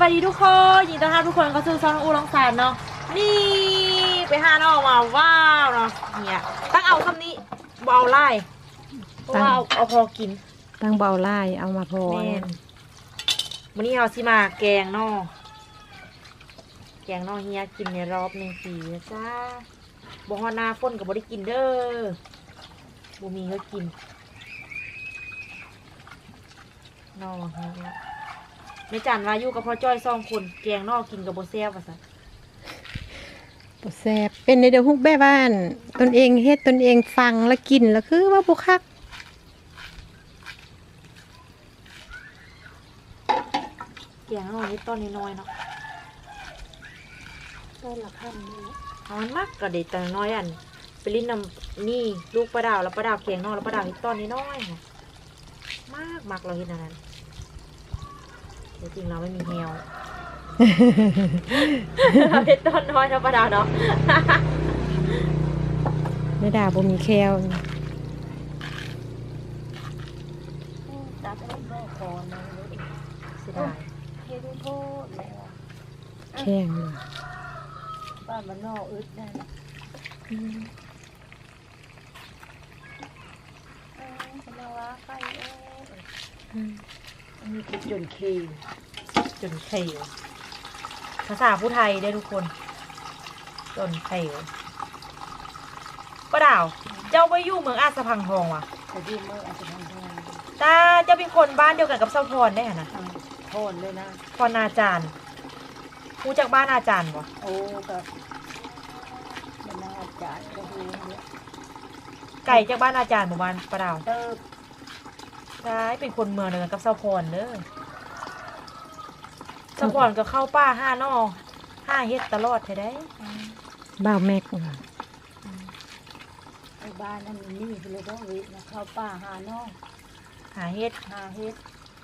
วัสดีทุกคนยินดีต้อนรับทุกคนเข้าสู่ซอนอูลองสารเนาะนี่ไปหาน้องมาว้าวเนาะเนี่ยตั้งเอาคำนี้เบเอาไล่เพราะว่าเอาเอาพอกินตั้งเบาไล่เอามาพอแม่นวันนี้เราสิมาแกงนอกแกงนอกเฮียกินในรอบหนึ่งปีนะจ้าบ่ฮอดหนาฝนกับบได้กินเด้อบ่มีก็กินนอกเฮียไม่จันว่าอยู่กับพ่อจ้อยสองคนแกงนอกกินกับโบแซ่บว่าซะบ่แซ่บเป็นในเดือฮุกแม่บ้าน ตนเองเฮ็ดตนเองฟังแล้วกินแล้วคือว่าบ่คักแกงนอกนี่ต้นน้อยๆเนาะต้นละคั่นนี่เอามันมากก็เด็ดแต่น้อยอันไปลิ้นนำนี่ลูกปลาดาวแล้วปลาดาวแกงนอกแล้วปลาดาวเฮ็ดต้นน้อยๆค่ะมากมากเราเฮ็ดอันนั้น แต่จริงเราไม่มีแฮวเราเฮ็ดต้นน้อยเนาะปลาดาวเนาะไม่ด่าบ่มีแคลตัดให้พ่อคอนะเสียดายเฮ็ดให้พ่อแล้วแข็งอยู่บ้านมันนอกอึดนั่นเออสมาว่าไปเอ้ยอันนี้คือจนเคว จนเควภาษาผู้ไทยได้อทุกคน จนเควป้าดาว เจ้าไปอยู่เมืองอาสะพังทองว่ะแต่ที่เมื่ออาจจะทำทางตาเจ้าเป็นคนบ้านเดียวกันกับเซาพรได้หะนะทางโทนเลยนะพรอาจารย์รู้จักบ้านอาจารย์บ่โอ้กับมันน่าจะก็คือเนี่ยไก่จากบ้านอาจารย์หมู่บ้านป้าดาวเติบใช่เป็นคนเมืองเดียวกันกับเซาพรเด้อ เซาพรก็เข้าป้าห้านอห้าเฮ็ดตลอดแท้ได้บ่าวแม็กว่ะไอ้บ้านนั่นนี่คือเลยต้องวินะเข้าป่าหาน้องหาเฮ็ดหาเฮ็ด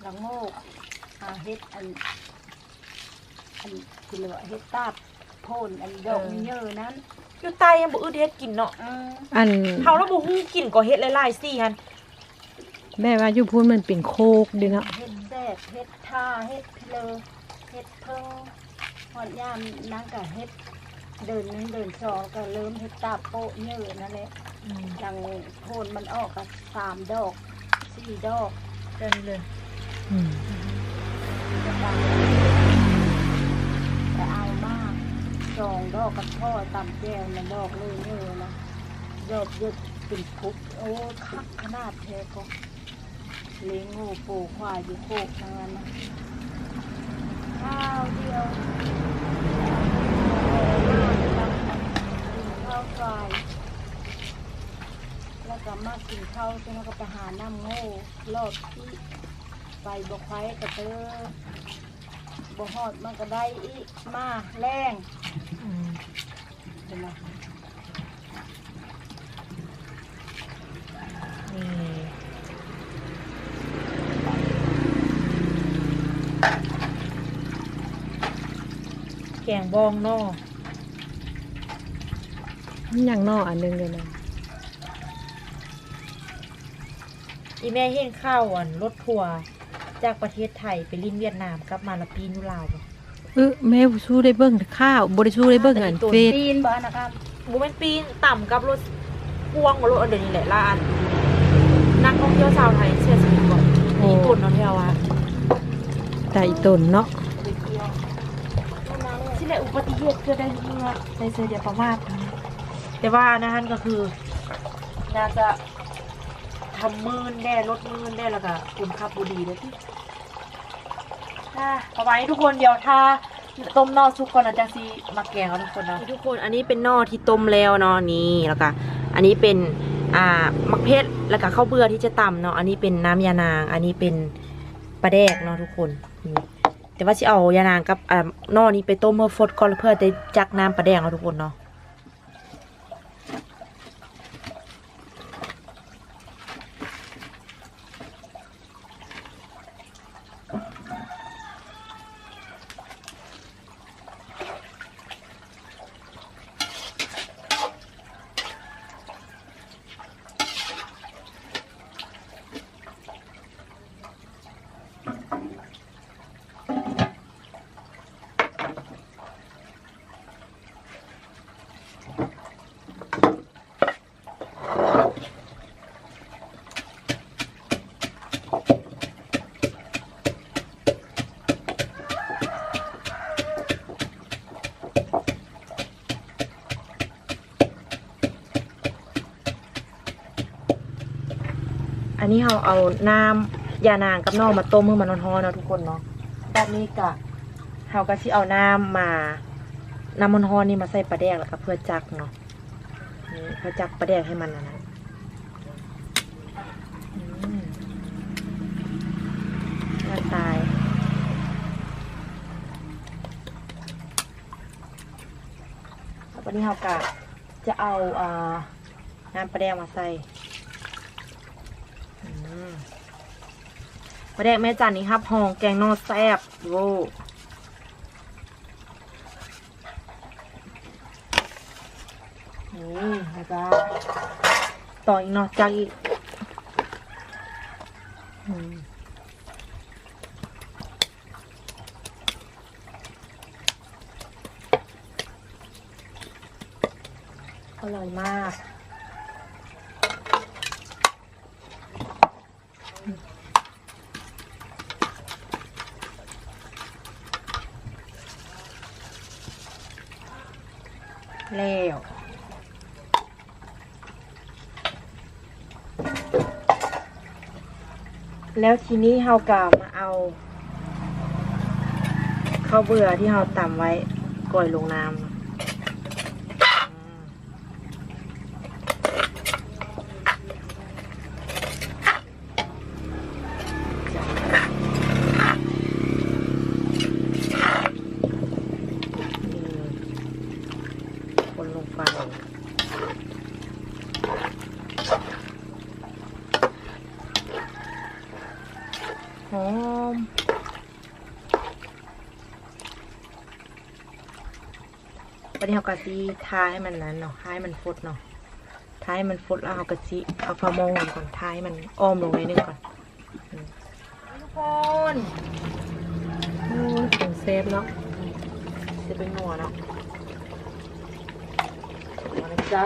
ละโงกหาเฮ็ดอันอันคือเหลือเฮ็ดตาบโพนอันดอกเยอะนั้นอยู่ใต้ยังบ่อึดเฮ็ดกินเนาะเอออันเฮาแล้วบ่ฮู้กินก็เฮ็ดหลายๆซี่หั่นแม่ว่าอยู่พูนมันเป็นโคกเดิเนาะเฮ็ดแซ่บเฮ็ดท่าเฮ็ดเพลอ เฮ็ดเพิ่งหอดยามนางก็เฮ็ด เดินหนึงเดินสองก็เริ่มเฮ็ดตาโปะเยอะนั่นแหละอืมดังโพนมันออกก็สามดอกสี่ดอกเดินเลยอืมจะดังแต่เอามากสองดอกกับพ่อตำแก้วมันดอกเลยเยอะนะดอกเยอะเป็นคุกโอ้คักขนาดแท้ก็เลี้ยงงูปูควายอยู่โคกทั้งนั้นนะ ข้าวเดียวกินข้าวควายแล้วก็มากินข้าวจนแล้วก็ไปหาน้ำโง่รอบที่ไปบกไว้กระเตอบกฮอดมันก็ได้อีกมาแรงอืมเห็นไหมนี่ แกงบองเนาะมันอย่างนอกอันหนึงเลยนะอีแม่เห็นข้าวอันรถทัวร์จากประเทศไทยไปลิ้นเวียดนามกลับมาละปีนุลาวบ่เออแม่บ่สู้ได้เบิ่งข้าวบ่ได้สู้ได้เบิ่งอันเฟซปีนบ้านนะครับบ่แม่นปีนต่ำกับรถพ่วงกับรถอันเดียวนี้แหละละอันนักท่องเที่ยวชาวไทยเชื่อสนิทบ่มีตุนเนาะที่ว่าแต่อีตนเนาะ ไปเที่ยวนู่นนั่นเลย ที่แหละ อุบัติเหตุเกิดได้เมื่อในเสียเดียวประมาทแต่ว่านะฮันก็คือน่าจะทำมืนได้ลดมืนได้แล้วก็คุณขับบุดีด้วยที่อะเอาไว้ทุกคนเดี๋ยวถ้าต้มนอสุกก่อนนะจังซีมาแกงทุกคนนะทุกคนอันนี้เป็นนอที่ต้มแล้วเนาะนี่แล้วก็อันนี้เป็นอ่ามักเพชรแล้วก็ข้าวเบื่อที่จะตำเนาะอันนี้เป็นน้ำยานาง อันนี้เป็นปลาแดกเนาะทุกคนนี่ แต่ว่าสิเอายานางกับอ่านอนี้ไปต้มเพื่อฟดก่อนเพื่อจะจักน้ำปลาแดงเอาทุกคนเนาะ นี้เราเอาน้ำยานางกับนอกมาต้มให้มันร้อนๆเนาะทุกคนเนาะด้านนี้กะเราก็สิเอาน้ำมา น้ำมันร้อนนี่มาใส่ปลาแดกแล้วก็เพื่อจักเนาะนี่เพื่อจักปลาแดกให้มันนะน่าตายแล้ววันนี้เรากะจะเอาอ่าน้ำปลาแดกมาใส่อืม ปลาแดกแม่จันนี่ครับหองแกงนอแซบโว้นี่แล้วก็ต่ออีกเนาะจากอีกอืมอร่อยมาก แล้วแล้วทีนี้เฮากามาเอาข้าวเบื่อที่เฮาตำไว้ก่อยลงน้ำอืมนี่คนลงไป หอมวั นนี้เรากะซิทาให้มันนั้นเนาะทาให้มันฟดเนาะทาให้มันฟดแล้วเรากะซิเอาฟามองมันก่อนทาให้มันอ้อมลงในนึงก่อนอืมทุกคนโอ้ยของเซฟเนาะจะเป็นหัวเนาะมาเลยจ้ะ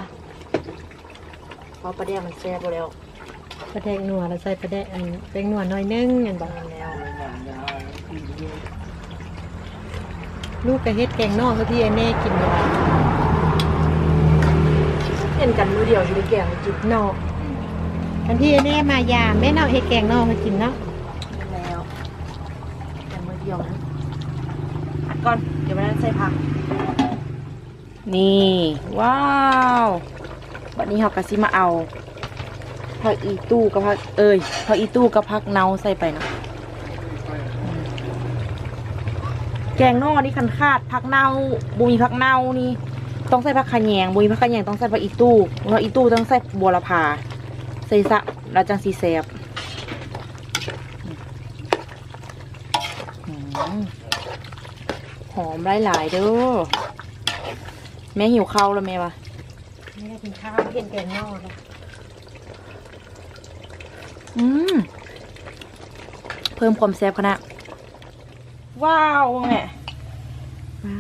เพราะประเดี๋ยวมันแซ่บไปแล้วปลาแดกนัวแล้วใส่ปลาแดกอันเป็นนัวหน้อยนึงอันบอกมันแล้ว ลูกก็เฮ็ดแกงนอกก็ที่ไอ้แน่กินเนาะเห็นกันมือเดียวอยู่ในแกงจิบเนาะอันที่ไอ้แน่มายามแม่เนาะเฮ็ดแกงนอกให้กินเนาะแล้วแกงมือเดียวนะอัดก่อนเดี๋ยวมันใส่ผักนี่ว้าววันนี้เรากะซิมาเอาผักอีตู้กับผักเอ้ยผักอีตู้กับผักเนาใส่ไปเนาะ แกงนอกนี่คันคาดผักเนาบุมีผักเนานี่ ต้องใส่ผักขะแยงบุมีผักขะแยงต้องใส่ผักอีตู้ผักอีตู้ต้องใส่บัวละพาใส่ซะแล้วจังสีแซบอืมหอมหลายๆเด้อแม่หิวข้าวแล้วแม่วะแม่กินข้าวเฮ็ดแกงนอกแล้วอืมเพิ่มความแซ่บขนาด ว้าวแม่ว้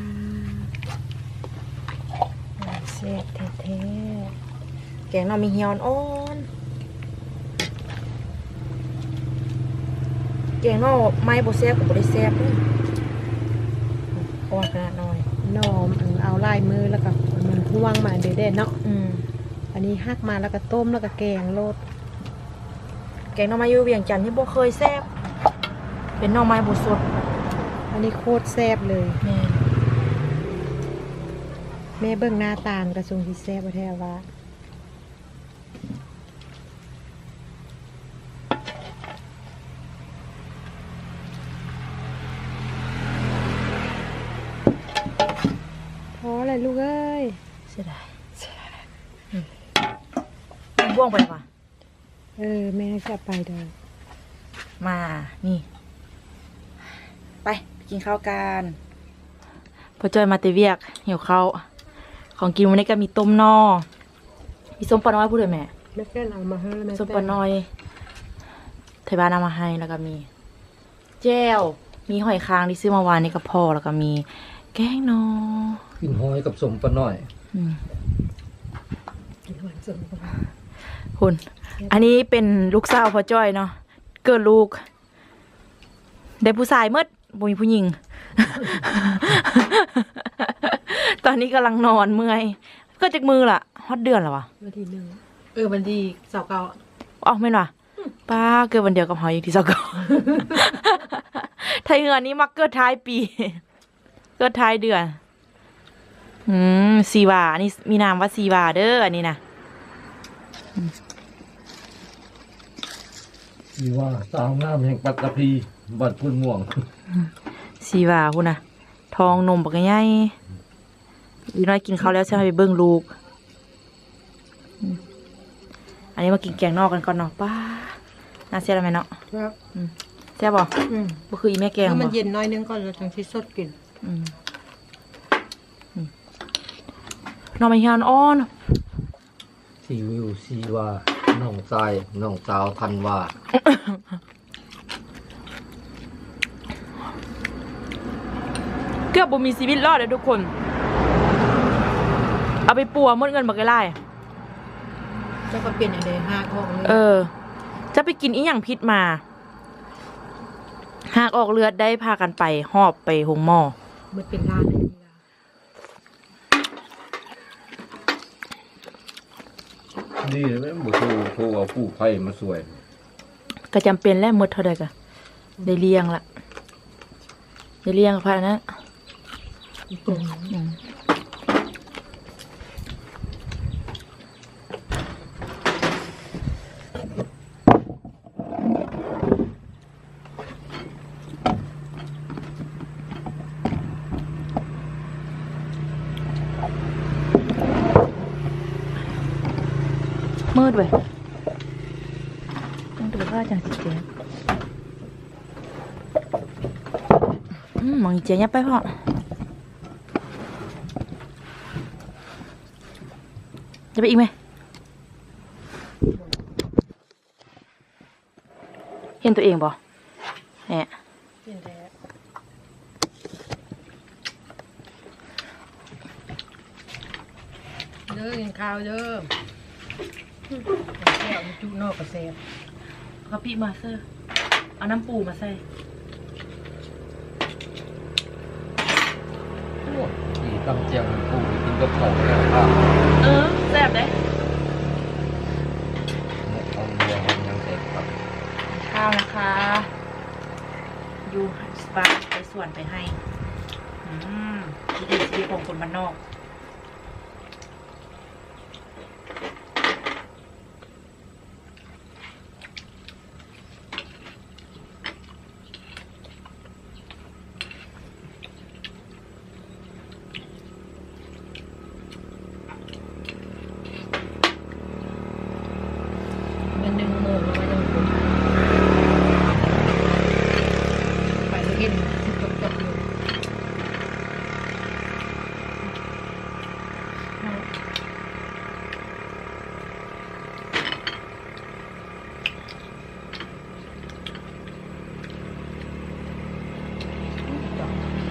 าวเซฟแท้แกงเรามีเฮียนอ่อนแกงเราไม่บแซ่บกับบได้แซ่บเลยอ่อนขนาดน้อยๆนอมอันเอาลายมือแล้วก็เอามันห่วงมาเด็ดๆเนาะอืมอันนี้หักมาแล้วก็ต้มแล้วก็แกงโลดแกงหน่อไม้อยูเวียงจันทร์ที่บ่เคยแซ่บเป็นหน่อไม้บดสด อันนี้โคตรแซ่บเลย แม่แม่เบิ่งหน้าตามกระทรงที่แซ่บบ่แท้ว่าพอเลยลูกเอ้ย เสียดายอืมบ้วงไปป่ะเออ แม่จะไปเด้อมา นี่ ไปไป กินข้าวกันพอจอยมาเตเวียกหิวข้าวของกินวันนี้ก็มีต้มนอมีส้มปลาน้อยพูดเลยแม่แม่แฟนเอามาให้แม่ส้มปลาน้อยไทยบ้านเอามาให้แล้วก็มีแจ้วมีหอยคางที่ซื้อมาวานนี่ก็พอแล้วก็มี แกงนอกินหอยกับสมปลาหน่อยอืมกินหวานสมกับคุณ อันนี้เป็นลูกสาวพ่อจ้อยเนาะเกิดลูก ได้ผู้ชายเมื่อ บ่มีผู้หญิง ตอนนี้กำลังนอนเมื่อย ก็จากมือล่ะฮอดเดือนแล้ววะวันที่หนึ่งเออวันที่เสาร์เก่าออกไม่นวะป้าเกิดวันเดียวกับเฮาอีกที่สกอไทยเฮือนนี้มักเกิดท้ายปี เกิดท้ายเดือน อืมซีวาอันนี้มีนามว่าซีวาเด้ออันนี้นะมีว่าสาวงามแห่งปัตตภี บัดพุ่นม่วงซีวาพุ่นนะทองนมบักใหญ่อีน้อยกินข้าวแล้วใช่ไหมไปเบิ่งลูกอืมอันนี้มากินแกงนอกกันก่อนเนาะป้าน่าเสียดายไหมเนาะครับเสียบ่อืมบ่คืออีแม่แกงให้มันบ่เย็นหน้อยนึงก่อนแล้วจังสิสดกินอืมอืมนอนมาเฮียนอ้อนซีวิวซีว่าน้องทรายน้องสาวทันว่า เกือบบ่มีชีวิตรอดเลยทุกคน เอาไปปัวหมดเงินบักไล่เจ้าก็เปลี่ยนอย่างใดหากออกเลยเออ จะไปกินอีหยังพิษมา หากออกเลือดได้พากันไปหอบไปหงหม้อมันเป็นร้านเลยนี่ล่ะดีเลยบ่โทรโทรเอาผู้ไผ่มาสวย ก็จำเป็นแล้วหมดเท่าใดก็ได้เลี้ยงละได้เลี้ยงพานั้นต รงอืมมืดเว้ยต้องดูว่าจังสิเจ๊อืมมองอีเจ๊ยับไปพ่อจะไปอีกไหม เห็นตัวเองบ่แหมเปลี่ยนแท้เด้อกินข้าวเด้อแก้วมันจุนอกกระแซบเขาปีมาเซอร์เอาน้ำปูมาใส่ที่ตำเจียงผู้กินกับข้าวแล้วครับเออแซ่บเลยเอาเรือมันยังเสร็จครับข้าวนะคะอยู่สปาไปส่วนไปให้ อืมวิถีชีวิตของคนบ้านนอก มันหนึ่งโมงแล้วมันยังคงไปแล้วกินจบจบอยู่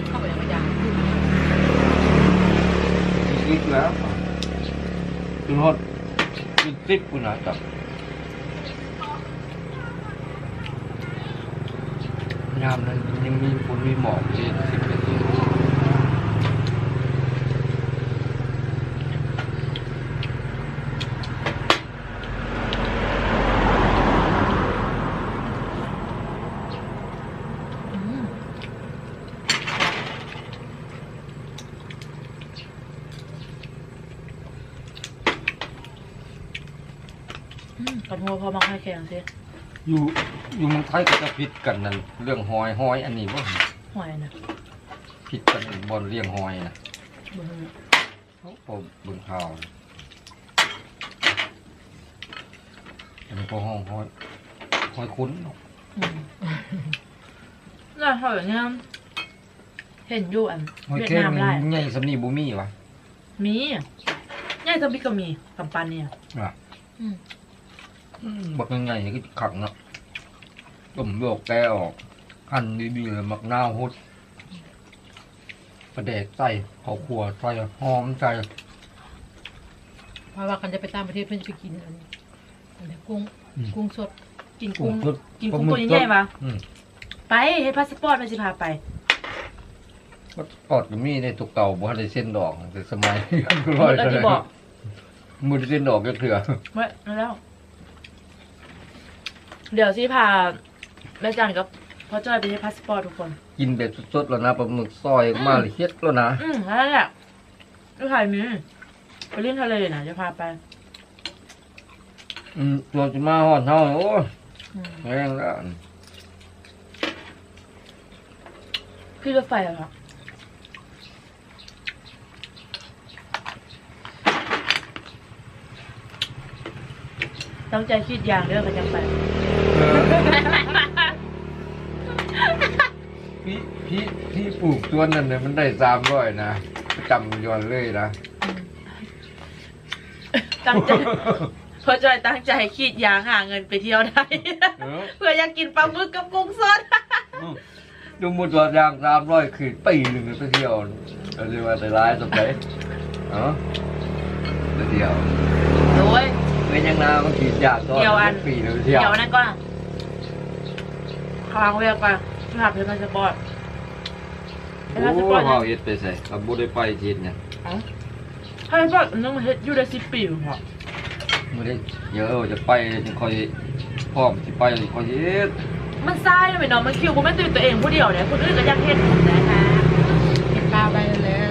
เข้าไปแล้วก็ยาง อีกแล้ว นอฮอดคือติบกูนะกับยามนั้นยังมีฝนมีหมอกที่สิบ กันหัวพอมาให้แข็งสิอยู่อยู่เมืองไทยก็จะผิดกันนั่นเรื่องหอยหอยอันนี้บ่หอยนะผิดกันบอลเลี้ยงหอยนะเบิ่งผมเบิ่งข่าวอันนี้ก็ห้องหอยหอยคุ้นเนาะอืมน่าหอยเนี่ยเห็นอยู่อันหอยเวียดแก้นามมได้ใหญ่สำนีบ่มีวะมีง่ายตัวบิ๊กก็มีกำปันเนี่ยอะอืมอืม บักใหญ่ๆก็ขังเนาะต้มโยกแก้ออกหั่นดีๆเลยมักนาวฮดประเดกใส่ข้าวคั่วใส่หอมใส่เพราะว่ากันจะไปตามประเทศเพื่อนจะไปกินอันนี้อันนี้กุ้งอืม กุ้งสด กินกุ้กุ้งงสดกินกุ้งตัวใหญ่ๆปะอืมไปเฮ็ดพาสปอร์ตไปสิพาไป ก็กอดก็มีในตุกเก่าบ่ทันได้เส้นดอกแต่สมัยหมดแล้วที่บอก มือได้เส้นดอกก็เถื่อเว้ยนั่นแล้ว เดี๋ยวสิพาแม่จันกับพ่อจ้อยไปที่พาสปอร์ตทุกคน กินแบบสดๆแล้วนะปลาหมึกซอยออกมาเลยเฮ็ดแล้วนะอืมนั่นแหละลูกชายมีไปเล่นทะเลนะจะพาไป อืมตัวจะมาหอดเท่าโอ้ยอืมแรงแล้วขึ้นรถไฟเหรอคะตั้งใจคิดอย่างเด้อกันยังไป พี่พี่พี่ปลูกตัวนั้นเนี่ยมันได้สามร้อยนะจำยอนเลยนะตั้งใจพ่อจ้อยตั้งใจคิดอย่างหาเงินไปเที่ยวได้เออเพื่ออยากกินปลาหมึกกับกุ้งสดดูหมดตัวยางสามร้อยคือปีหนึ่งไปเที่ยวเราจะว่าแต่ร้ายสักไหนเออไปเที่ยวโอ้ย เป็นยังนามันขีดยากตอนเที่ยวอัน ปีเลยไปเที่ยวเดี๋ยวนั่นก่อนค้างเรียกก่อนที่หักเรือพาสปอร์ตไอ้โอ้พาสปอร์ตเฮาเนี่ยเฮ็ดไปใส่กับบ่ได้ไปทีเนี่ยพาสปอร์ตมันต้องเฮ็ดอยู่ได้สิบปีพอบ่ได้เดี๋ยวจะไปจะคอยพร้อมสิไปคอยเฮ็ดมันซ่ายเลยเนาะมันคิวกูไม่ตื่นตัวเองผู้เดียวเนี่ยคนอื่นก็อยากเฮ็ดนะคะเห็นปลาไปแล้ว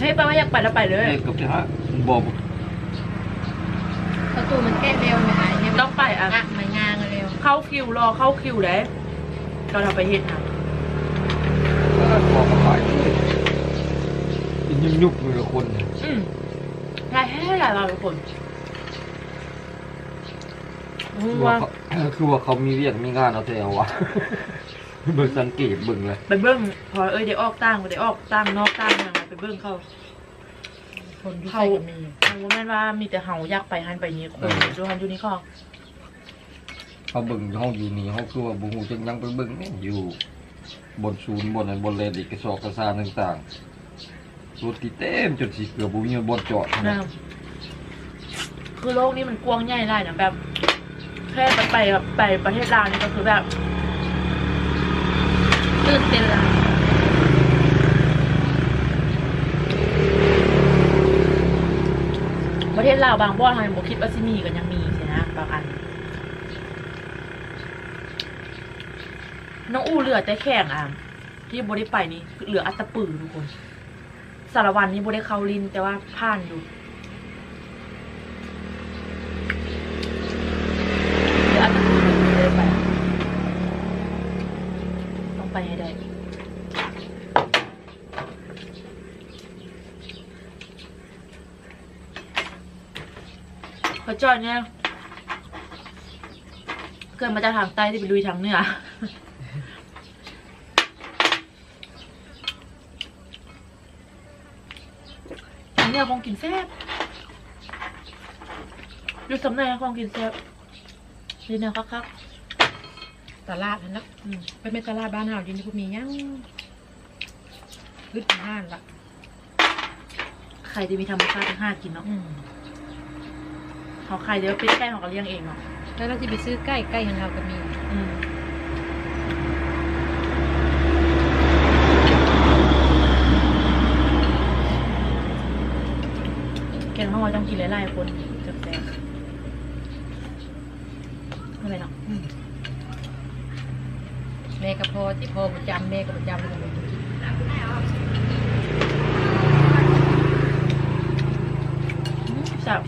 ให้ไปว่าอยากไปแล้วไปเลย เฮ็ดกับที่ฮะบ่ประ ตูมันแก้เร็วนะเนี่ยต้องไปอะอะมันงางเร็วเข้าคิวรอเข้าคิวเลยเราทำไปเฮ็ดนะบ่ก็ไปยิ่งยุบมือคนเนี่ยอืมหลายแห่หลายเราทุกคนคือว่าเขาคือว่าเขามีเวียกมีงานเอาแต่เอาวะเบิ่งสังเกตเบิ่งเลย ไปเบิ้งพอเอ้ยได้ออกตั้งได้ออกตั้งนอกตั้งยังไงไปเบิ้งเขา คนที่เขาใส่ก็มีเขาว่าแม่นว่ามีแต่เฮาอยากไปหันไปนี้คนดูหันอยู่นี่เขาเขาเบิ่งเฮาอยู่นี่เฮาคือว่าบ่ฮู้จักหยังไปเบิ่งแม่นอยู่ บนศูนย์บนอันบนเลนเอกสารเอกสารต่างๆรถที่เต็มจนสิเกือบบ่มีบนจอดนะคือโลกนี้มันกว้างใหญ่ได้นะแบบแค่ไปไปแบบไปประเทศลาวนี่ก็คือแบบตื่นเต้นละประเทศ ลาวบางบ่อนทำไมบ่คิดว่าซิมีกันยังมีสินะบางอัน น้องอู้เหลือแต่แข่งอะที่บ่ได้ไปนี่เหลืออัตตปือทุกคน สารวันนี่บ่ได้เข้าลินแต่ว่าผ่านอยู่เหลืออัตตปือไม่ได้ไป ต้องไปให้ได้ พอ จอยเนี่ยเกิดมาจากทางใต้ที่ไปลุยทางเหนือทางเหนือคงกินแซ่บอยู่สำเนียงคงกินแซ่บดีแนวคักตลาดนั่นละๆอืมไปเป็นตลาดบ้านเฮาอยู่นี่พวกมีหยังขึ้นห้านละใครจะมีธรรมชาติทั้งห้ากินเนาะอืม เขาใครเดี๋ยวเป็นแค่เขาก็เลี้ยงเองเนาะแล้วเราจะไปซื้อใกล้ใกล้ของเราก็มีอืมแกงข้าวไว้ต้องกินหลายๆคนจับแซ่บอะไรเนาะอืมแม่ก็พอที่พอประจำแม่ก็ประจำเลย อืมแซ่บ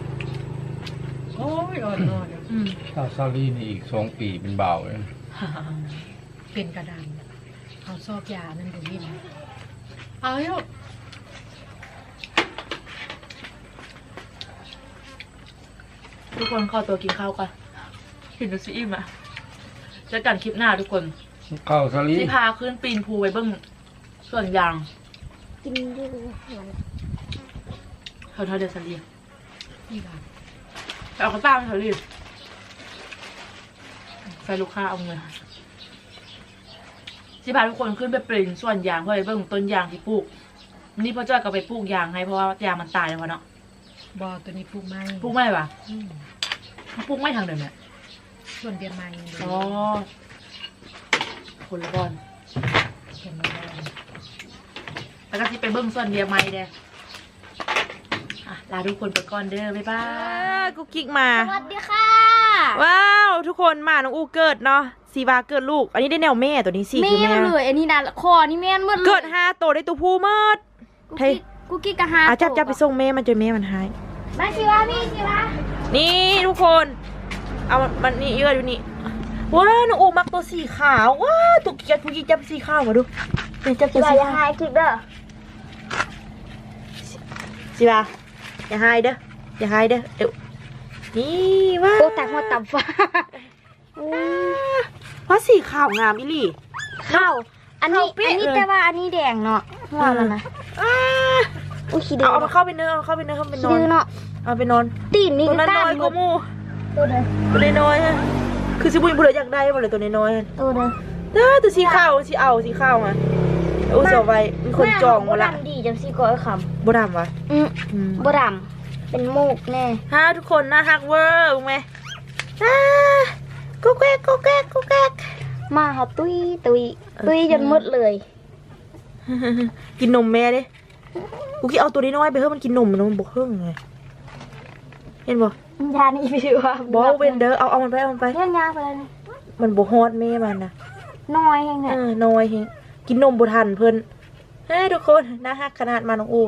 โอ้ยอ่อนนอนอืมถ้าซาลีนี่อีก2ปีเป็นบ่าวเลยเป็นกระดานเอาซอกยานั่นดูนี่นะเอาให้ลูกทุกคนเข้าตัวกินข้าวกันกินดูซิอิ่มอะเจอกันคลิปหน้าทุกคนข้าวซาลีที่พาขึ้นปีนภูไปเบิ้งส่วนยางกินอยู่เหมือนเธอเธอเดซาเลียนี่ค่ะไป เอากระต้าไปเธอรีบใส่ลูกค้าเอาเงินที่พาทุกคนขึ้นไปปีนส่วนยางเพื่อไปเบิ้งต้นยางที่ปลูก นี่พ่อจ้อยก็ไปปลูกยางให้เพราะว่ายางมันตายแล้วเนาะบอตัวนี้ปลูกไม้ปลูกไม่ปะอืมปลูกไม่ทางเดิมเนี่ยส่วนเบียร์ไม้อ๋อคนละบอนเห็นไหมแล้วก็ที่ไปเบิ้งส่วนเดียวไม่เด้ออะ ลาทุกคนไปก่อนเด้อบ๊ายบายกุ๊กกิ๊กมา สวัสดีค่ะ ว้าว ทุกคนมา น้องอูเกิดเนาะสีวาเกิดลูก อันนี้ได้แนวแม่ตัวนี้สี่แม่คือแม่เลยอันนี้นะคอนี่แม่นหมดเลยเกิดห้าตัวได้ตัวผู้หมดกูเฮ้ยกิ๊กกูกิ๊กกะหาอะจับจับไปส่งแม่มันเจอแม่มันหาย มาสิวะพี่สิวะนี่ทุกคน เอามันมันนี่เยอะอยู่นี่ว้าวน้องอูมักตัวสีขาวว้าวตัวกิ๊กตัวกิ๊กจับสีขาวมาดูเดี๋ยวจับสิตัววะสีอย่าขาวหายกิ๊กเด้อสิวา อย่าหายเด้ออย่าหายเด้อเดี๋ยวนี่ว้าวโอ้ตักหัวตับฟ้าเพราะสีขาวงามอีหลี่เข้าอันนี้เข้าเป๊ะอันนี้เลยแต่ว่าอันนี้แดงเนาะหัวมันนะอ่าอุ้ยขี้ดื้เอาอเอามาเข้าไปเนื้อะเอาเข้าไปเนื้อะเข้าไปขี้นอนดื้อเนาะเอาไปนอนตีนนี่ตัวคือนั้นกล้าน้อยหมก็ดมูตัวเด้อตัวน้อยๆอะคือสิบุญบุญอยากได้บ่เลยตัวน้อยๆอะตัวเด้อเด้อตัวสีขาวสีเอาสีขาวมาโอ้เสียวไว้มีคนจองหมดละบ่ดำดีจังสิก้อยคบ่ดำวะำอืมอืมบ่ดำเป็นมูกแน่ฮ่าทุกคนน่าฮักเวอร์รู้ไหมอ่ากุ๊กแก๊กกุ๊กแก๊กกุ๊กแก๊ก มาเฮาตุ้ยตุ้ยตุ้ยจนหมดเลย กินนมแม่ดิกูคิดเอาตัวน้อยๆไปเฮ้ยมันกินนมมันมันบ่เฮิ่งไงเห็นบ่ยานี่พี่ว่าบ่เวนเด้อเอาเอามันไปเอามันไปเล่นยาไปเลยนะมันบ่ฮอดแม่มันนะน้อยแฮงเอเนี่ยอน้อยเฮง กินนมบุทันเพิ่นเฮ้ยทุกคนน่าฮักขนาดมาน้องอู